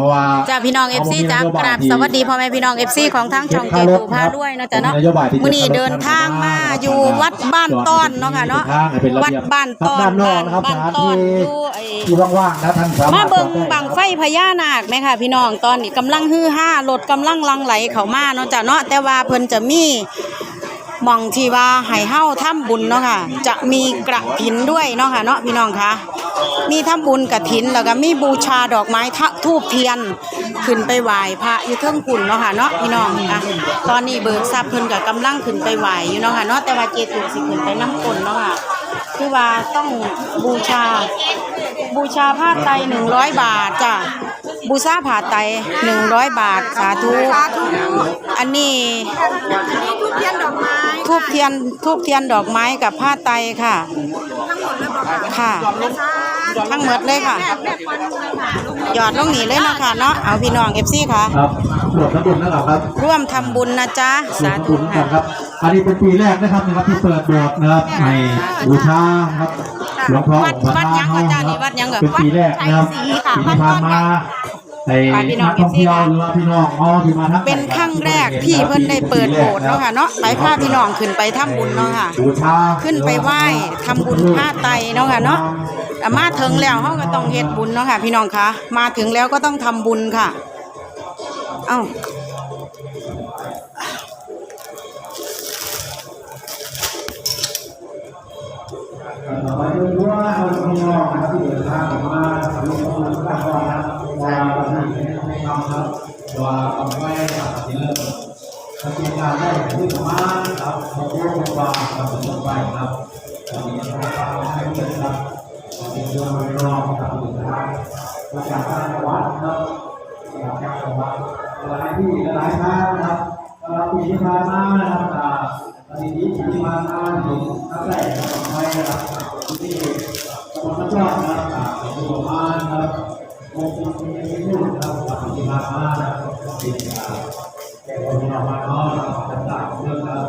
เพราะว่าจ้าพี่น้องเอฟซีจ้ากราบสวัสดีพ่อแม่พี่น้องเอฟซีของทั้งช่องเจตูพาด้วยเนาะจ้ะเนาะมื้อนี้เดินทางมาอยู่วัดบ้านต้อนเนาะค่ะเนาะวัดบ้านต้อนด้านนอกนะครับบ้านสถานต้อนที่อยู่ไอ้ที่ว่างๆนะท่านสามารถมาเบิ่งจอดได้บังไฟพญานาคไหมค่ะพี่น้องตอนนี้กำลังฮือฮารถกำลังลังไหลเข้ามาเนาะจ้ะเนาะแต่ว่าเพิ่นจะมีหมองที่ว่าให้เฮาทำบุญเนาะค่ะ จะมีกระถินด้วยเนาะค่ะเนาะพี่น้องคะ มีทำบุญกระถินแล้วก็มีบูชาดอกไม้ทะทูบเทียน ขึ้นไปไหว้พระอยู่เทิงกุ่นเนาะค่ะเนาะพี่น้องอะตอนนี้เบิกทรัพย์เพิ่นกับกำลังขึ้นไปไหว้อยู่เนาะค่ะเนาะแต่ว่าเจตุสิขึ้นไปน้ำกลนเนาะค่ะคือว่าต้องบูชา บูชาผ้าไตรหนึ่งร้อยบาทจ้ะ บูชาผ้าไตรหนึ่งร้อยบาทสาธุอันนี้ทูบเทียนดอกไม้ทูบเทียนทูบเทียนดอกไม้กับผ้าไตรค่ะ ทั้งหมดเลยบอกค่ะค่ะ ทั้งหมดเลยค่ะ แม่แม่ควันเลยค่ะลุงหยอดลงนี่เลยเนาะค่ะเนาะเอาพี่น้องเอฟซีค่ะ ครับหลวงพระบุญนะครับครับร่วมทำบุญนะจ๊ะสาธุบุญกัค่ะนครับ อันนี้เป็นปีแรกนะครับนะครับที่เปิดโบสถ์นะครับในบูชาครับ หลวงพ่อวัดวัดยังก็จ้านี่วัดยังก็เป็นปีแรกนะครับปีที่ผ่านมาในไปพี่น้นัองกท่องเที่ยวหรือว่าพี่น้องอ๋อที่มาทั้งเป็นครั้งแรกที่เพิ่นได้เปิดโบสถ์เนาะค่ะเนาะไปพาพี่น้องขึ้นไปทำบุญเนาะค่ะ บูชาขึ้นไปไหว้ทำบุญผ้าไตรเนาะค่ะเนาะอะมาถึงแล้วเขาก็ต้องเฮ็ดบุญเนาะค่ะ พี่น้องคะมาถึงแล้วก็ต้องทำบุญค่ะ เอ้า ว่าเราพี่น้องนะที่เดินทางมาหลวงพ่อหลวงพ่อนะครับว่าเราที่ให้ทำครับว่าเอาไว้ครับที่เริ่มปฏิบัติการได้ที่ประมาณครับหกโมงกว่าครับถึงไปครับตอนนี้เราให้เกิดครับตอนนี้เราไม่รอครับถึงนะครับประกาศการวัดครับประกาศการวัดหลายที่หลายทางนะครับปีที่ผ่านมานะครับอ่าตอนนี้ปีที่ผ่านมาถึงนักแรกของไทยนะครับ ที่กำลังจะนะครับอ่าเป็นประมาณนะครับมงเป็นที่นู่นนะครับปฏิบัติมานะครับเป็นอ่าแก่คนเรามาเนาะนะครับต่างๆเรื่องครับ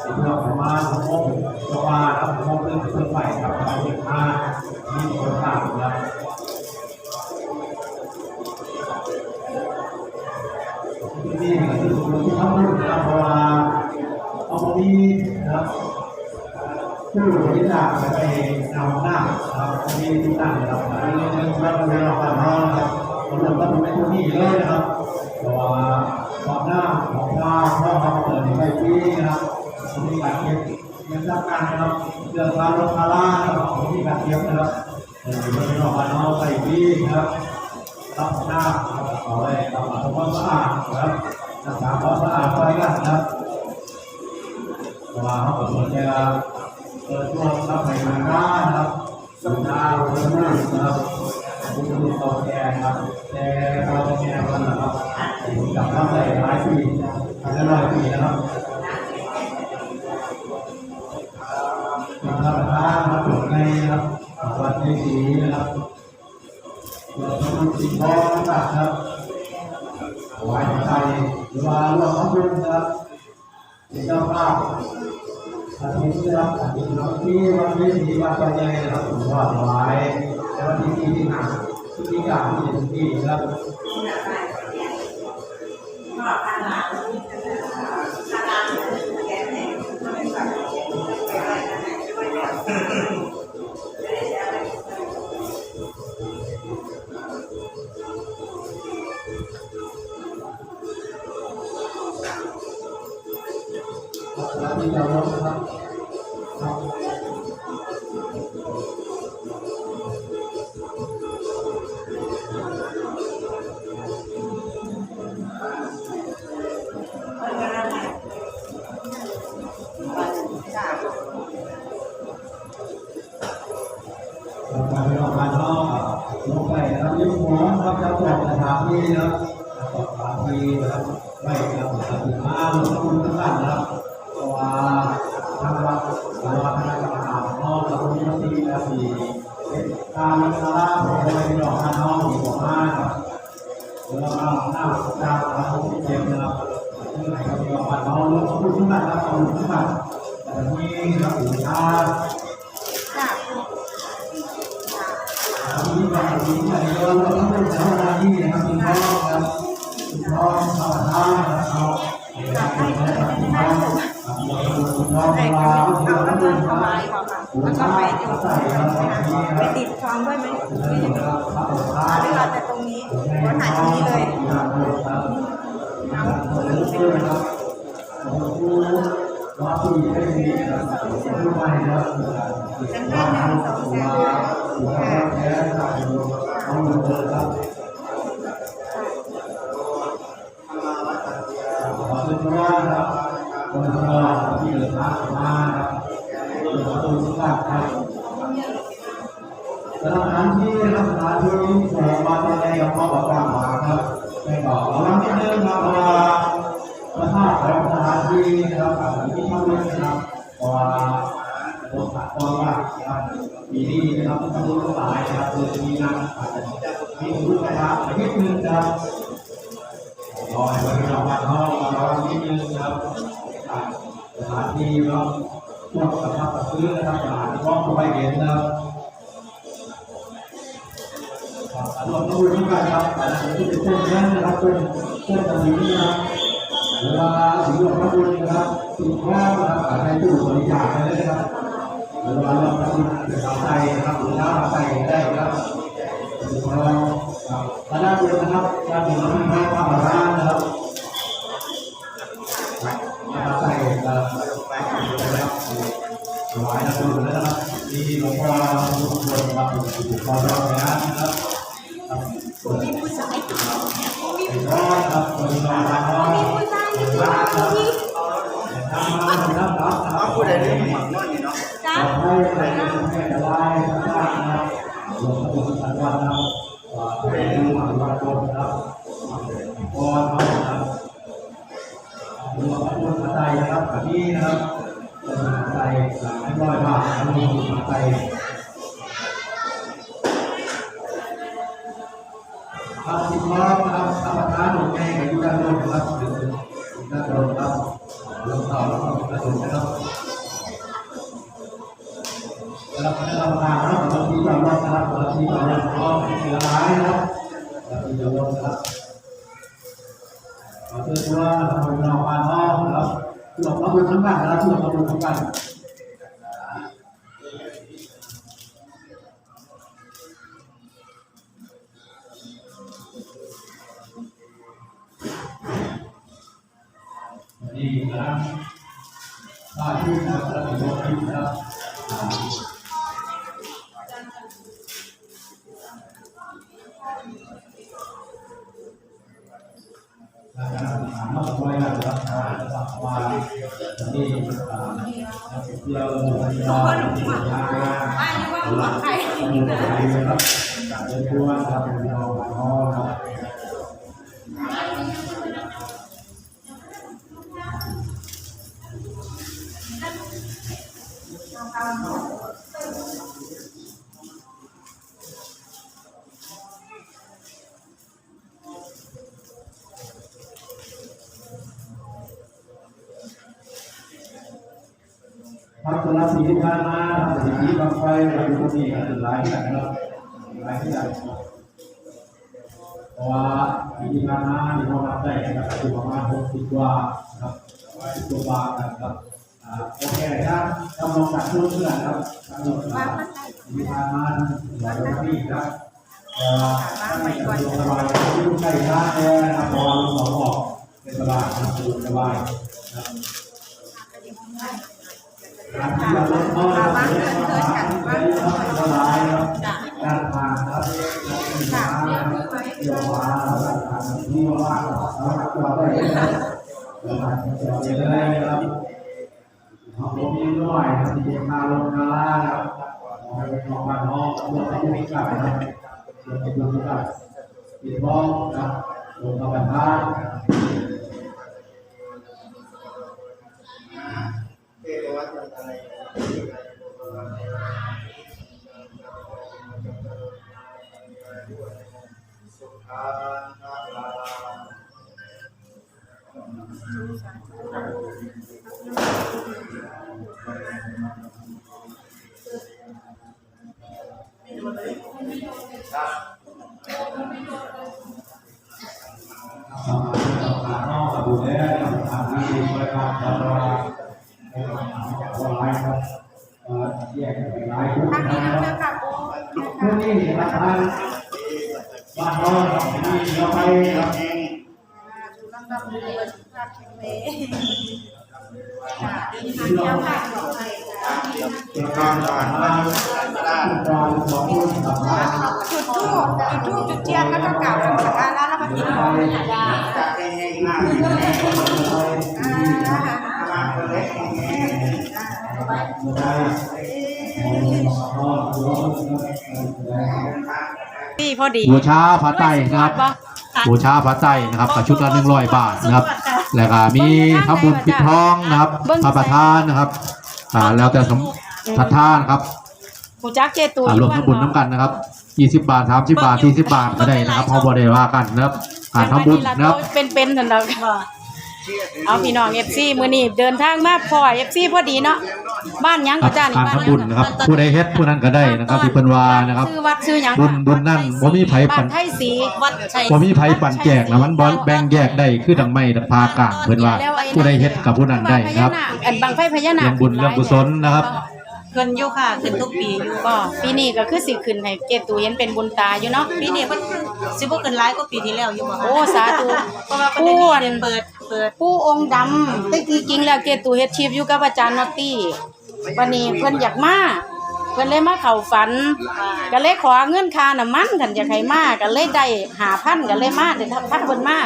เป็นเรื่องประมาณโมงประมาณครับโมงเป็นต้นไปครับเราเห็นมามีคนต่างครับที่นี่คือที่ทำนู่นครับเพราะว่าเอาพอดีนะครับ ผู้ที่จะไปนำหน้าครับที่ที่ตั้งนะครับอันนี้เป็นพระบรมราชานะครับสำหรับพระบรมทุนี่เลยนะครับเพราะว่าความหน้าของพระพ่อเขาเปิดในที่นะครับที่การเก็บเงินทำการนะครับเรื่องพระรถพารานะครับของที่การเก็บนะครับเออพระบรมราชาใส่ที่นะครับรับหน้าเอาไว้ทำความสะอาดครับรักษาความสะอาดไว้กันนะครับเพราะว่าเขาเปิดจะ เปิดช่วงรับในงานได้นะครับสัปดาห์หรือไม่นะครับผู้ชมต่อแกนะครับแต่เราแกกันนะครับกับรับใส่หลายปีอาจจะหลายปีนะครับเป็นธรรมดานะครับตรวจในนะครับวัดในสีนะครับเราต้องสิ่งของนะครับไว้ใจหรือว่าเราต้องบุญนะครับเป็นเจ้าภาพ อาทิตย์ที่รับอาทิตย์รับที่วันที่สี่วันไปยังไงนะครับผมว่าถวายแต่วันที่สี่ที่ห้าที่ที่เก้าที่สิบที่นะครับที่เรา นะครับยิ้มหัวนะครับจะบอกสถานที่นะครับสถานที่นะครับไม่ครับสถานที่มาลงทุนทั้งนั้นนะครับเพราะว่าทางวัดหรือว่าคณะกรรมการนอกจากมีมติและมีการรักษาของในดอกน้องมีหัวห้าครับแล้วก็หน้าเจ้าพระพุทธเจ้านะครับที่ไหนก็มีดอกน้องแล้วก็พูดขึ้นมาครับเอาขึ้นมาแต่ที่เราบูชา วันถ่นี้เลยฉันไปเลยรอบที่ให้ดีครับทุกวันครับชั้นห้าสองแสนค่ะ สถานที่รักษาที่ผมมาในกับพ่อบอกว่ามาครับไม่บอกเราไม่เดินมาเพราะว่าพระธาตุของสถานที่นะครับที่ทำด้วยนนะครับเพราะว่าผมขาดควมว่าครับปีนี้นะครับต้องรู้หลายนะครับคือมีงานอาจจะมีผู้นะครับนิดนึงครับรอให้วันเราวันห้องรอนิดนึงครับสถานที่เราพวกสภาพซื้อนะครับสถานที่มองเข้าไปเห็นนะครับ รวมทั้งที่การครับแต่ที่เป็นเส้นนั้นนะครับเป็นเส้นตรงนี้นะครับเวลาถึงหลวงพ่อบุญนะครับถึงพ่อนะครับในตู้บริจาคเลยนะครับเวลาเราทำบุญเราใส่นะครับหรือเราใส่ได้ครับถึงเราครับและด้านบนนะครับด้านบนนั้นเป็นพระประธานนะครับมาใส่เอ่อนะครับถวายนะครับนะครับมีหลวงพ่อทุกคนครับหลวงพ่อเรานะครับครับ ผู้ใดดูหวังวันคนครับพอเขาครับหลวงพ่อคุณมาใจนะครับแบบนี้นะครับเป็นมาใจไม่ร้อยบาทอันนี้มาใจครับสิบล้อครับธรรมทานหลวงแม่กับ ที่จะลงครับขอเชิญว่าคนเรามาน้องแล้วที่เราต้องมาทั้งบ้านแล้วที่เราต้องมาทั้งบ้านนี่ครับถ้าพูดมาแล้วก็ต้องคิดคร จารถามว่าทำไมเราจะทำสัปดาห์นี้เที่ยวเที่ยวที่ยาไม่รู้ว่าหัวใครอยู่ไหนนะครับเดินตัวครับเป็นเที่ผ่านมาทำสีที่บางไฟเราอยู่ที่หลายอย่างนะครับหลายอย่างเพราะว่าปีที่ผ่านมาที่เราทำได้นะครับอยู่ประมาณหกสิบกว่าครับสิบกว่าบาทนะครับโอเคครับกำลังจัดชุดเพื่อนครับกำลังจัดที่ผ่านมาหลายปีครับเอ่อไม่สะสบายที่ลูกใช้ท่าแอร์นะครับพอลูกสองออกเป็นสบายนะครับสะดวกสบายนะครับ การที่เราลดน้อยลงไปละลายครับการผ่านครับการผ่านเกี่ยวกับการผ่านที่ว่าเราเราได้เราผ่านเราจะได้ครับผมมีด้วยครับที่จะมาลงนาล่าครับให้เป็นของบ้านน้องลงไปที่กลับนะครับลงไปดูที่กลับปิดบ้องครับ วัตอะไรสุขานาลาสมาธิต่างๆนอกจากดูแลทำงานที่บริการตลอดในการทำจ ทางนะนี้คนะรับคะปูชุดนี้นะครับท่านบ้านเราที่เราไปครับดูลำดับดูเลยสุขภาพแข็งแรงค่ะดีทางเที่ยวค่ะปลอดภัยค่ะเรผ่านมาได้การสองคนกับบ้านจุดทูบจุดทูบจุดเทียนแล้วก็กล่าวคำสักการะแล้วก็กินข้าวเนี่ยได้จากแห้ง พี่พอดีบูชาพระไตรนะครับบูชาพระไตรนะครับกับชุดละหนึ่งร้อยบาทนะครับ แล้วก็มีทำบุญปิดทองนะครับพระประธานนะครับอ่าแล้วแต่สมศรัทธานะครับหูจักเจตูอ่ารวมทำบุญน้ำกันนะครับ20บาท30บาท40บาทก็ได้นะครับเขาบริว่ากันนะครับการทำบุญนะครับเป็นๆนั่นดอก เอาพี่น้อง FC มื้อนี้เดินทางมาพอ FC พอดีเนาะบ้านหยังก็จ้านี่การบ้านทำบุญนะครับผู้ใดเฮ็ดผู้นั้นก็ได้นะครับที่เพิ่นว่านะครับ ชื่อวัดชื่อหยังบุญบุญนั่นบ่มีไผปั่นบ้านไทยศรีวัดชัยบ่มีไผปั่นแจกนะมันบ่แบ่งแยกได้คือดังไม้ดังพากลางเพิ่นว่าผู้ใดเฮ็ดกับผู้นั้นได้นะครับอันบังไฟพญานาคเรื่องบุญเรื่องกุศลนะครับ ขึ้นอยู่ค่ะขึ้นทุกปีอยู่ก็ปีนี้ก็คือสิขึ้นให้เจตูเห็นเป็นบุญตาอยู่เนาะ ปีนี้มันสิบ่ขึ้นหลายกว่าปีที่แล้วอยู่บ่คะโอ้สาธุ เพราะว่าประผู้เด็นอันนี้เปิดเปิดผู้องค์ดำแต่ที่จริงแล้วเจตูเฮ็ดชีพอยู่กับอาจารย์นอตตี้วันนี้เพิ่นอยากมาเพิ่นเลยมาเข้าฝัน ก็เลยขอเงินค่าน้ำมันกันอยากให้มาก็เลยได้5,000ก็เลยมาเดี๋ยวถ้าเพิ่นมา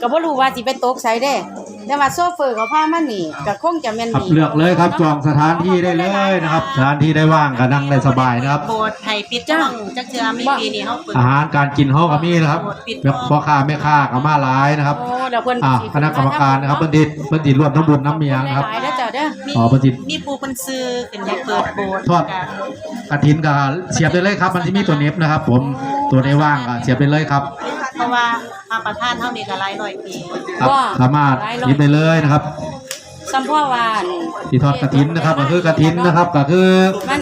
ก็บ่รู้ว่าสิไปตกไสเด้ แต่ว่าโซเฟอร์เขาพามานี่ก็คงจะแม่นครับดีเลือกเลยครับจองสถานที่ได้เลยนะครับ สถานที่ได้ว่างก็นั่งได้สบายนะครับ โบสถ์ให้ปิดจ้องจักเทื่อมีปีนี้เฮาเปิดอาหารการกินเฮาก็มีนะครับพ่อค้าแม่ค้าก็มาหลายนะครับโอ้เดี๋ยวเพิ่นอ่าสิคณะกรรมการนะครับเพิ่นสิเพิ่นสิร่วมทำบุญน้ำเมียงนะครับ หลายๆเด้อจ้ะเด้อมีอ๋อเพิ่นสิมีผู้เพิ่นซื้อขึ้นอยากเปิดโบสถ์ทอดกฐินก็เสียบได้เลยครับ มันสิมีตัวเน็บนะครับ ผมตัวได้ว่างก็เสียบได้เลยครับเพราะว่าพระประธานเฮานี่ก็หลายร้อยปีครับสามารถหยิบได้เลยนะครับสัมพ่อวาน ที่ทอดกฐินนะครับ ก็คือกฐินนะครับก็คือ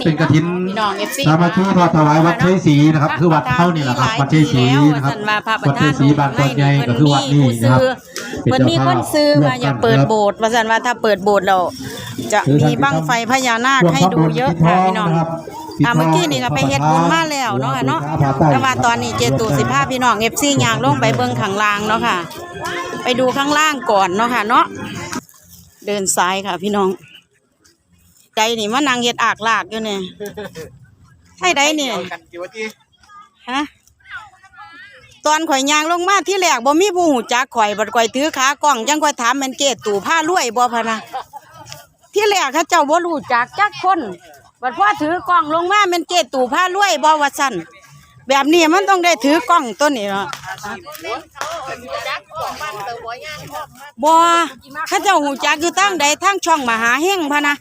เป็นกฐินพี่น้อง FC สามัคคีทอดถวายวัดชัยศรีนะครับ คือวัดเท่านี่แหละครับวัดชัยศรีนะครับวัดชัยศรีบางตัวใหญ่ก็คือวัดนี้นะครับเพิ่นมีคนซื้อมาอยากเปิดโบสถ์ว่าซั่นว่าถ้าเปิดโบสถ์แล้วจะมีบั้งไฟพญานาคให้ดูเยอะค่ะพี่น้องอ่ อาเมื่อกี้นี่ก็ไปเฮ็ดบุญมาแล้วเนาะค่ะเนาะแต่ว่าตอนนี้เจตูสิพาพี่น้อง FC ย่างลงไปเบิ่งข้างล่างเนาะค่ะ ไปดูข้างล่างก่อนเนาะค่ะเนาะเดินซ้ายค่ะ พี่น้อง ใจนี่มานั่งเฮ็ดอากลากอยู่เนี่ยให้ใดเนี่ยฮะตอนข่อยยางลงมาที่แรกบ่มีผู้หูจักข่อยบัดข่อยถือขากล้องจังข่อยถามแม่นเกตตู่ผ้ารวยบ่พะนะที่แรกเขาเจ้าบ่รู้จักจักคน บัดพ่อถือกล้องลงมาแม่นเกตตู่ผ้ารวยบ่ว่าซั่นแบบนี้มันต้องได้ถือกล้องตัวนี้เนาะบ่เขาเจ้าหูจักอยู่ตั้งใดทางช่องมหาเฮงพะนะ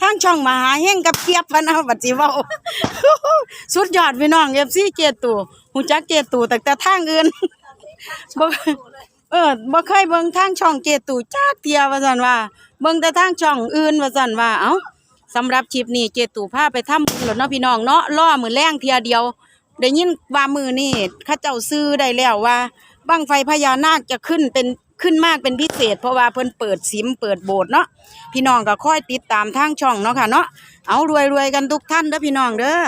ทางช่องมหาเฮงกับเกียบพะนะบัดสิเว้าสุดยอดพี่น้องเอฟซีเจตู่หูจักเจตู่แต่แต่ทางอื่นบ เออบ่เคยเบิ่งทางช่องเจตูจักเทียว่าซั่นว่า เบิ่งแต่ทางช่องอื่นว่าซั่นว่าเอ้าสำหรับคลิปนี้เจตูพาไปทำบุญแล้วเนาะพี่น้องเนาะรอมือแรงเทียเดียวได้ยินว่ามือนี้เขาเจ้าซื้อได้แล้วว่าบั้งไฟพญานาคจะขึ้นเป็นขึ้นมากเป็นพิเศษ เพราะว่าเพิ่นเปิดสิมเปิดโบสถ์เนาะพี่น้องก็ค่อยติดตามทางช่องเนาะค่ะเนาะเอารวยๆกันทุกท่านเด้อพี่น้องเด้อ